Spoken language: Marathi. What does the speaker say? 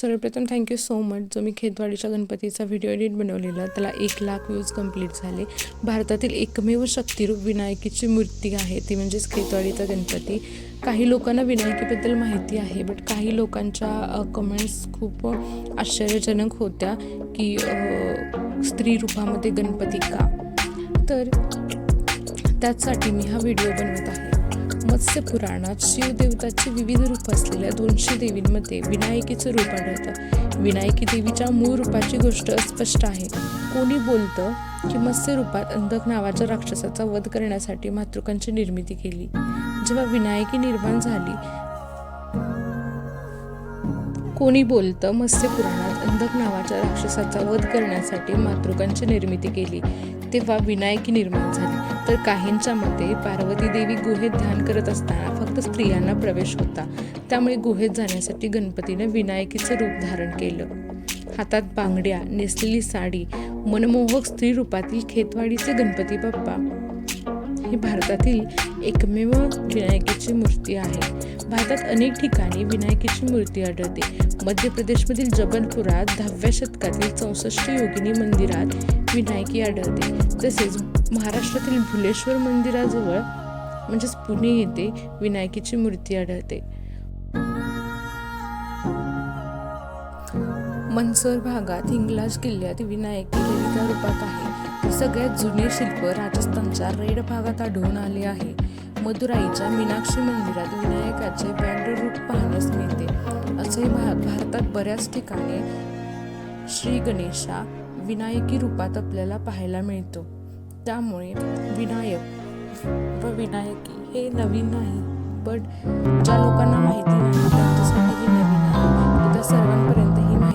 सर्वप्रथम थँक्यू सो मच जो मी खेतवाडीच्या गणपतीचा व्हिडिओ एडिट बनवलेला त्याला एक लाख व्ह्यूज कंप्लीट झाले. भारतातील एकमेव शक्तिरूप विनायकीची मूर्ती आहे ती म्हणजेच खेतवाडीचा गणपती. काही लोकांना विनायकीबद्दल माहिती आहे बट काही लोकांच्या कमेंट्स खूप आश्चर्यजनक होत्या की स्त्री रूपामध्ये गणपती का? तर त्याचसाठी मी हा व्हिडिओ बनवत आहे. मत्स्य पुराणात शिवदेवताची विविध रूप असलेल्या दोनशे देवींमध्ये विनायकीचं रूप आढळतं. विनायकी देवीच्या मूळ रूपाची गोष्ट स्पष्ट आहे. कोणी बोलतं की मत्स्य रूपात अंधक नावाच्या राक्षसाचा वध करण्यासाठी मातृकांची निर्मिती केली. जेव्हा विनायकी निर्माण झाली कोणी बोलतं मत्स्य पुराणात अंधक नावाच्या राक्षसाचा वध करण्यासाठी मातृकांची निर्मिती केली तेव्हा विनायकी निर्माण झाली. तर काहींच्या मते पार्वती देवी गुहेत ध्यान करत असताना फक्त स्त्रियांना प्रवेश होता. त्यामुळे गुहेत जाण्यासाठी गणपतीने विनायकीचं रूप धारण केलं. हातात बांगड्या नेसलेली साडी मनमोहक स्त्री रूपातील खेतवाडीचे गणपती बाप्पा. ही भारतातील एकमेव विनायकाची मूर्ती आहे. भारतात अनेक ठिकाणी विनायकीची मूर्ती आढळते. मध्य प्रदेशमधील जबलपुरात दहाव्या शतकातील चौसष्ट योगिनी मंदिरात विनायकी आढळते. तसेच महाराष्ट्रातील भुलेश्वर मंदिराजवळ म्हणजेच पुणे येथे विनायकीची मूर्ती आढळते. मनसर भागात हिंगलाज किल्ल्यात विनायकी ललिता रूपात आहे. ती सगळ्यात जुने शिल्प राजस्थानच्या रेड भागात आढळून आले आहे. मदुराईच्या मीनाक्षी मंदिरात विनायकाचे बँड रूप पाहण्यास मिळते. असे भाग भारतात बऱ्याच ठिकाणी श्री गणेशा विनायकी रूपात आपल्याला पाहायला मिळतो. त्यामुळे विनायक व विनायकी हे नवीन नाही बट ज्या लोकांना माहिती